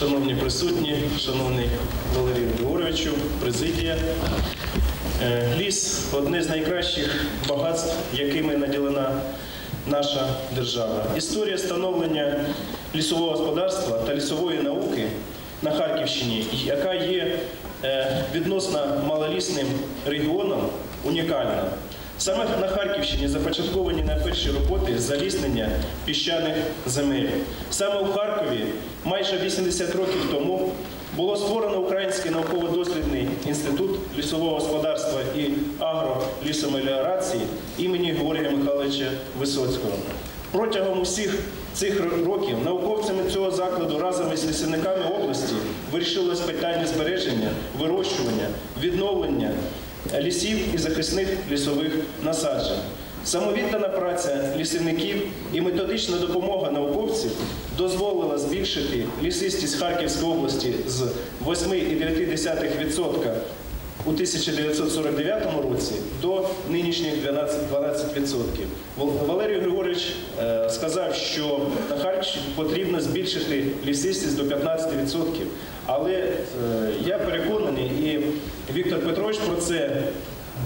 шановні присутні, шановний Валерій Григоровичу, президія. Е, Ліс одне з найкращих багатств, якими наділена наша держава. Історія становлення лісового господарства та лісової науки на Харківщині, яка є е, відносно малолісним регіоном, унікальна. Саме на Харківщині започатковані найперші роботи з заліснення піщаних земель. Саме у Харкові майже 80 років тому було створено Український науково-дослідний інститут лісового господарства і агролісомеліорації імені Георгія Михайловича Висоцького. Протягом усіх цих років науковцями цього закладу разом із лісівниками області вирішилось питання збереження, вирощування, відновлення лісів і захисних лісових насаджень. Самовіддана праця лісівників і методична допомога науковців дозволила збільшити лісистість Харківської області з 8,9% у 1949 році до нинішніх 12%. 12%. Валерій Григорович е, сказав, що на Харківщині потрібно збільшити лісистість до 15%. Але е, я переконаний, і Віктор Петрович про це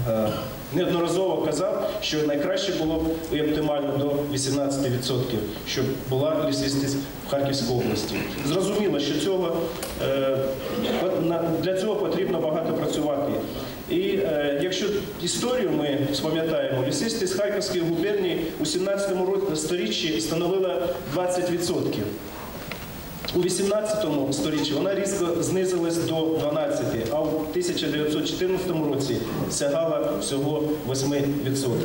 е, неодноразово казав, що найкраще було б і оптимально до 18%, щоб була лісистість в Харківській області. Зрозуміло, що цього, е, для цього потрібно багато працювати. І е, якщо історію ми спам'ятаємо, лісистість Харківської губернії у 17 ро- сторіччі становила 20%. У 18 сторіччі вона різко знизилась до 12, а в 1914 році сягала всього 8%.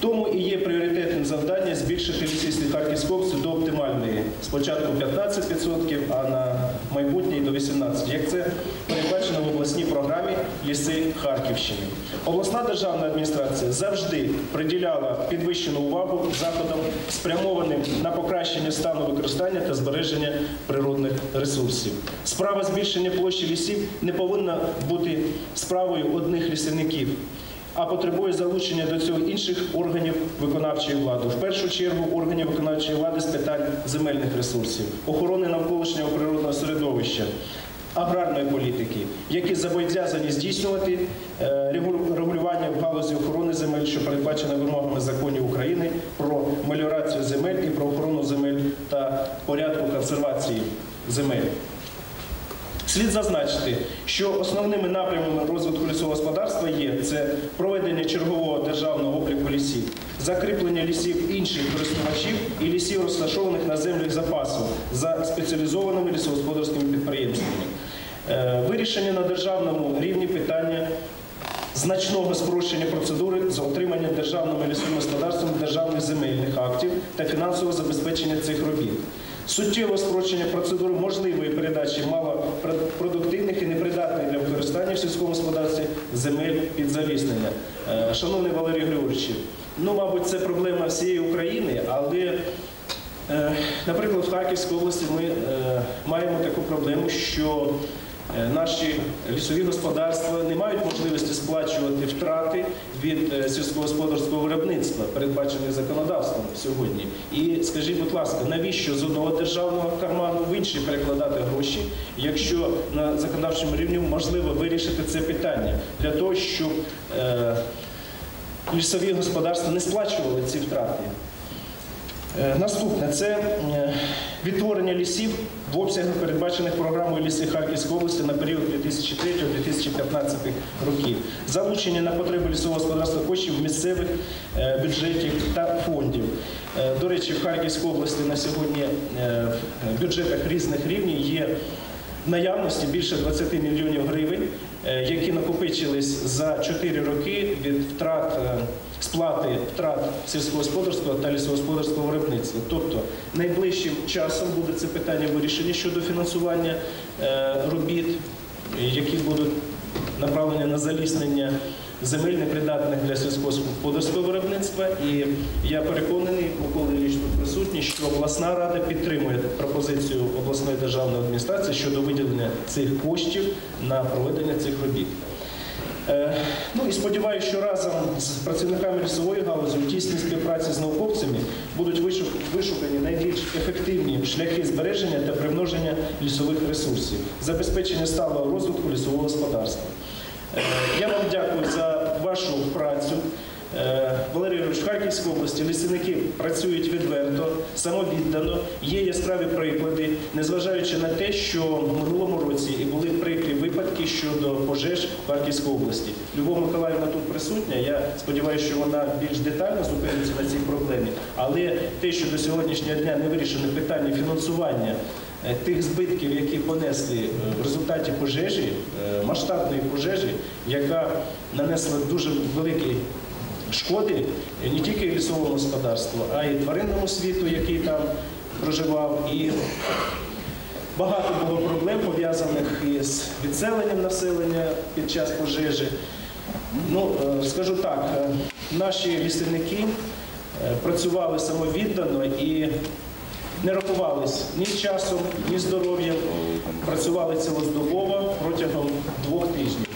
Тому і є пріоритетним завдання збільшити лісистість Харківської області до оптимальної. Спочатку 15%, а на майбутнє до 18%. Як це передбачено в обласній програмі Ліси Харківщини. Обласна державна адміністрація завжди приділяла підвищену увагу заходам, спрямованим на покращення стану використання та збереження природних ресурсів. Справа збільшення площі лісів не повинна бути справою одних лісівників а потребує залучення до цього інших органів виконавчої влади. В першу чергу органів виконавчої влади з питань земельних ресурсів, охорони навколишнього природного середовища. Аграрної політики, які зобов'язані здійснювати е, регулювання в галузі охорони земель, що передбачено вимогами законів України про меліорацію земель і про охорону земель та порядку консервації земель. Слід зазначити, що основними напрямами розвитку лісового господарства є це проведення чергового державного обліку лісів, закріплення лісів інших користувачів і лісів, розташованих на землях запасу за спеціалізованими лісогосподарськими підприємствами, Е, вирішення на державному рівні питання значного спрощення процедури з отримання державними лісовими господарствами державних земельних актів та фінансового забезпечення цих робіт. Суттєве спрощення процедури можливої передачі малопродуктивних і непридатних для використання в сільському господарстві земель під заліснення. Е, Шановний Валерій Григорович, ну, мабуть, це проблема всієї України, але Е, Наприклад, в Харківській області ми е, маємо таку проблему, що е, наші лісові господарства не мають можливості сплачувати втрати від сільськогосподарського виробництва, передбачених законодавством сьогодні. І скажіть, будь ласка, навіщо з одного державного карману в інший перекладати гроші, якщо на законодавчому рівні можливо вирішити це питання для того, щоб лісові господарства не сплачували ці втрати? Е, Наступне це е, відтворення лісів в обсягах, передбачених програмою ліси Харківської області на період 2003-2015 років, залучення на потреби лісового господарства коштів місцевих е, бюджетів та фондів. До речі, в Харківській області на сьогодні в бюджетах різних рівнів є в наявності більше 20 мільйонів гривень, які накопичились за 4 роки від втрат е, сплати втрат сільськогосподарського та лісогосподарського виробництва. Тобто найближчим часом буде це питання вирішення щодо фінансування е, робіт, які будуть направлені на заліснення земель непридатних для сільськогосподарського виробництва. І я переконаний, Микола Ілліч тут присутній, що обласна рада підтримує пропозицію обласної державної адміністрації щодо виділення цих коштів на проведення цих робіт. Е, Ну і сподіваюся, що разом з працівниками лісової галузі у тісній співпраці з науковцями будуть вишукані найбільш ефективні шляхи збереження та примноження лісових ресурсів, забезпечення сталого розвитку лісового господарства. Е, Я вам дякую за вашу працю. Е, Валерій Юрійович, в Харківській області лісівники працюють відверто, самовіддано. Є яскраві приклади, незважаючи на те, що в минулому році і були прикрі випадки щодо пожеж в Харківській області. Любов Миколаївна тут присутня. Я сподіваюся, що вона більш детально зупиниться на цій проблемі. Але те, що до сьогоднішнього дня не вирішено питання фінансування тих збитків, які понесли е, в результаті пожежі, е, масштабної пожежі, яка нанесла дуже великий шкоди не тільки лісовому господарству, а й тваринному світу, який там проживав. І багато було проблем пов'язаних із відселенням населення під час пожежі. Ну, е, скажу так, е, наші лісівники е, працювали самовіддано і не рахувались ні часом, ні здоров'ям. Працювали цілодобово протягом двох тижнів.